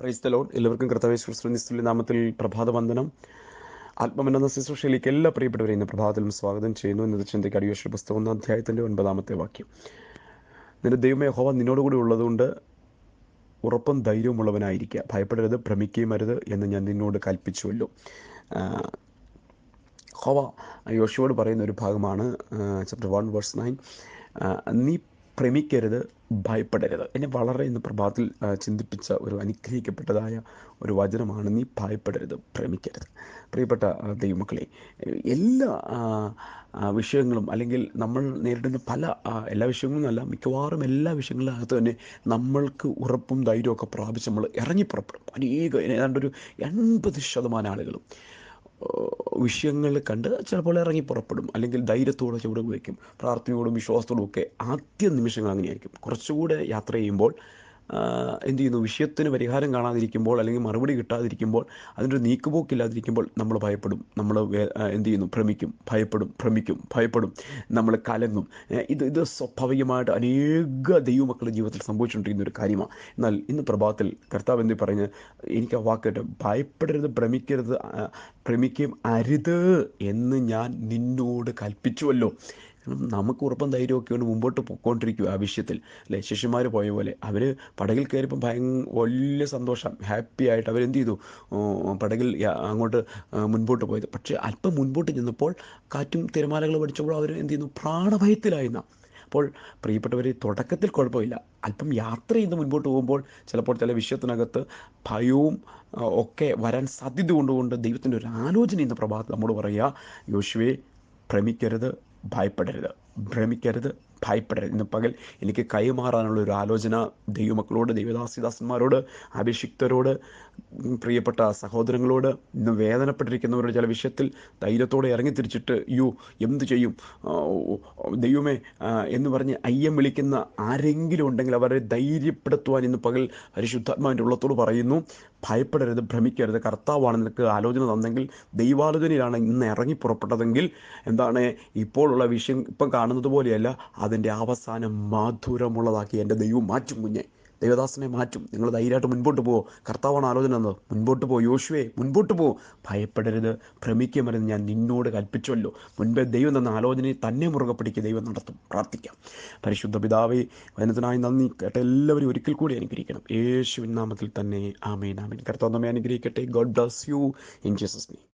Praise the load എല്ലാവർക്കും കർത്തവേശ്വര നാമത്തിൽ പ്രഭാത വന്ദനം ആത്മമെന്ന ശുശ്രൂഷയിലേക്ക് എല്ലാ പ്രിയപ്പെട്ടവരെയും ഇന്ന് പ്രഭാതത്തിലും സ്വാഗതം ചെയ്യുന്നു. എന്നത് ചിന്തയ്ക്ക് അടിയോഷ പുസ്തകം ഒന്നാം അധ്യായത്തിന്റെ ഒൻപതാമത്തെ വാക്യം. നിന്റെ ദൈവമേ ഹോവ നിന്നോടുകൂടി ഉള്ളതുകൊണ്ട് ഉറപ്പും ധൈര്യവുമുള്ളവനായിരിക്കുക ഭയപ്പെടരുത് ഭ്രമിക്കുകയും അരുത് എന്ന് ഞാൻ നിന്നോട് കൽപ്പിച്ചുവല്ലോ. ഹോവ യോശുവോട് പറയുന്ന ഒരു ഭാഗമാണ് ചാപ്റ്റർ വൺ വേഴ്സ് നയൻ നീ ഭ്രമിക്കരുത് ഭയപ്പെടരുത്. എന്നെ വളരെ ഇന്ന് പ്രഭാതത്തിൽ ചിന്തിപ്പിച്ച ഒരു അനുഗ്രഹിക്കപ്പെട്ടതായ ഒരു വചനമാണ് നീ ഭയപ്പെടരുത് ഭ്രമിക്കരുത് പ്രിയപ്പെട്ട ദൈവമക്കളെ എല്ലാ വിഷയങ്ങളും അല്ലെങ്കിൽ നമ്മൾ നേരിടുന്ന പല എല്ലാ വിഷയങ്ങളും അല്ല മിക്കവാറും എല്ലാ വിഷയങ്ങളിനകത്ത് തന്നെ നമ്മൾക്ക് ഉറപ്പും ധൈര്യവും ഒക്കെ പ്രാപിച്ച് നമ്മൾ ഇറങ്ങി പുറപ്പെടും. അനേക ഏതാണ്ട് ഒരു എൺപത് ശതമാനം ആളുകളും വിഷയങ്ങൾ കണ്ട് ചിലപ്പോൾ ഇറങ്ങി പുറപ്പെടും. അല്ലെങ്കിൽ ധൈര്യത്തോടെ ചുവട് വയ്ക്കും പ്രാർത്ഥനയോടും വിശ്വാസത്തോടും ഒക്കെ ആദ്യ നിമിഷങ്ങൾ അങ്ങനെയായിരിക്കും. കുറച്ചുകൂടെ യാത്ര ചെയ്യുമ്പോൾ എന്ത് ചെയ്യുന്നു? വിഷയത്തിന് പരിഹാരം കാണാതിരിക്കുമ്പോൾ അല്ലെങ്കിൽ മറുപടി കിട്ടാതിരിക്കുമ്പോൾ അതിന്റെ നീക്കുപോക്കില്ലാതിരിക്കുമ്പോൾ നമ്മൾ ഭയപ്പെടും. നമ്മൾ എന്ത് ചെയ്യുന്നു? ഭ്രമിക്കും. ഭയപ്പെടും. ഭ്രമിക്കും. ഭയപ്പെടും. നമ്മൾ കലങ്ങും. ഇത് ഇത് സ്വാഭാവികമായിട്ട് അനേക ദൈവമക്കളുടെ ജീവിതത്തിൽ സംഭവിച്ചുകൊണ്ടിരിക്കുന്ന ഒരു കാര്യമാണ്. എന്നാൽ ഇന്ന് പ്രഭാതത്തിൽ കർത്താവ് എന്ത് പറഞ്ഞ് എനിക്ക് ആ വാക്ക് ഭയപ്പെടരുത് ഭ്രമിക്കരുത് ഭ്രമിക്കും അരുത് എന്ന് ഞാൻ നിന്നോട് കൽപ്പിച്ചുവല്ലോ. നമുക്ക് ഉറപ്പും ധൈര്യമൊക്കെ കൊണ്ട് മുമ്പോട്ട് പൊയ്ക്കൊണ്ടിരിക്കുക ആ വിഷയത്തിൽ. അല്ലേ? ശിഷ്യന്മാർ പോയ പോലെ. അവർ പടകിൽ കയറിയപ്പോൾ ഭയ വലിയ സന്തോഷം ഹാപ്പി ആയിട്ട് അവരെന്ത് ചെയ്തു? പടകിൽ അങ്ങോട്ട് മുൻപോട്ട് പോയത്. പക്ഷേ അല്പം മുൻപോട്ട് ചെന്നപ്പോൾ കാറ്റും തിരമാലകൾ പഠിച്ചപ്പോൾ അവർ എന്ത് ചെയ്യുന്നു? പ്രാണഭയത്തിലായിരുന്ന അപ്പോൾ പ്രിയപ്പെട്ടവർ തുടക്കത്തിൽ കുഴപ്പമില്ല. അല്പം യാത്ര ചെയ്ത് മുൻപോട്ട് പോകുമ്പോൾ ചിലപ്പോൾ ചില വിഷയത്തിനകത്ത് ഭയവും ഒക്കെ വരാൻ സാധ്യത കൊണ്ടുകൊണ്ട് ദൈവത്തിന്റെ ഒരു ആലോചന ഇന്ന് പ്രഭാതം നമ്മോട് പറയുക യോശുവേ ഭ്രമിക്കരുത്. ഭയപ്പെടരുത്. ഭ്രമിക്കരുത് ഭയപ്പെടരുത്. ഇന്ന് പകൽ എനിക്ക് കൈമാറാനുള്ള ഒരു ആലോചന ദൈവമക്കളോട് ദൈവദാസിദാസന്മാരോട് അഭിഷിക്തരോട് പ്രിയപ്പെട്ട സഹോദരങ്ങളോട് ഇന്ന് വേദനപ്പെട്ടിരിക്കുന്നവരുടെ ചില വിഷയത്തിൽ ധൈര്യത്തോടെ ഇറങ്ങി തിരിച്ചിട്ട് യു എന്ത് ചെയ്യും? ദൈവമേ എന്ന് പറഞ്ഞ് അയ്യം വിളിക്കുന്ന ആരെങ്കിലും ഉണ്ടെങ്കിൽ അവരെ ധൈര്യപ്പെടുത്തുവാൻ ഇന്ന് പകൽ പരിശുദ്ധാത്മാവിന്റെ ഉള്ളത്തോട് പറയുന്നു. ഭയപ്പെടരുത് ഭ്രമിക്കരുത്. കർത്താവാണ് നിനക്ക് ആലോചന തന്നെങ്കിൽ ദൈവാലോചനയിലാണ് ഇന്ന് ഇറങ്ങി പുറപ്പെട്ടതെങ്കിൽ എന്താണ് ഇപ്പോഴുള്ള വിഷയം ഇപ്പം കാണുന്നത് പോലെയല്ല അതിന്റെ അവസാനം മാധുരമുള്ളതാക്കി എന്റെ ദൈവം മാറ്റും കുഞ്ഞെ. ദൈവദാസനെ മാറ്റും. നിങ്ങൾ ധൈര്യമായിട്ട് മുൻപോട്ട് പോകുമോ കർത്താവാണ് ആലോചന തന്നത് മുൻപോട്ട് പോ യോശുവേ മുൻപോട്ട് പോ. ഭയപ്പെടരുത് ഭ്രമിക്കുമരുന്ന് ഞാൻ നിന്നോട് കൽപ്പിച്ചല്ലോ മുൻപേ ദൈവം തന്ന ആലോചനയെ തന്നെ മുറുകെ പിടിക്കുക ദൈവം നടത്തും. പ്രാർത്ഥിക്കാം. പരിശുദ്ധ പിതാവേ വചനത്തിനായി നന്ദി. കേട്ട എല്ലാവരും ഒരിക്കൽ കൂടി അനുഗ്രഹിക്കണം. യേശുവിൻ നാമത്തിൽ തന്നെ. ആമേൻ ആമേൻ. കർത്താവ് നമ്മെ അനുഗ്രഹിക്കട്ടെ. God bless you in Jesus name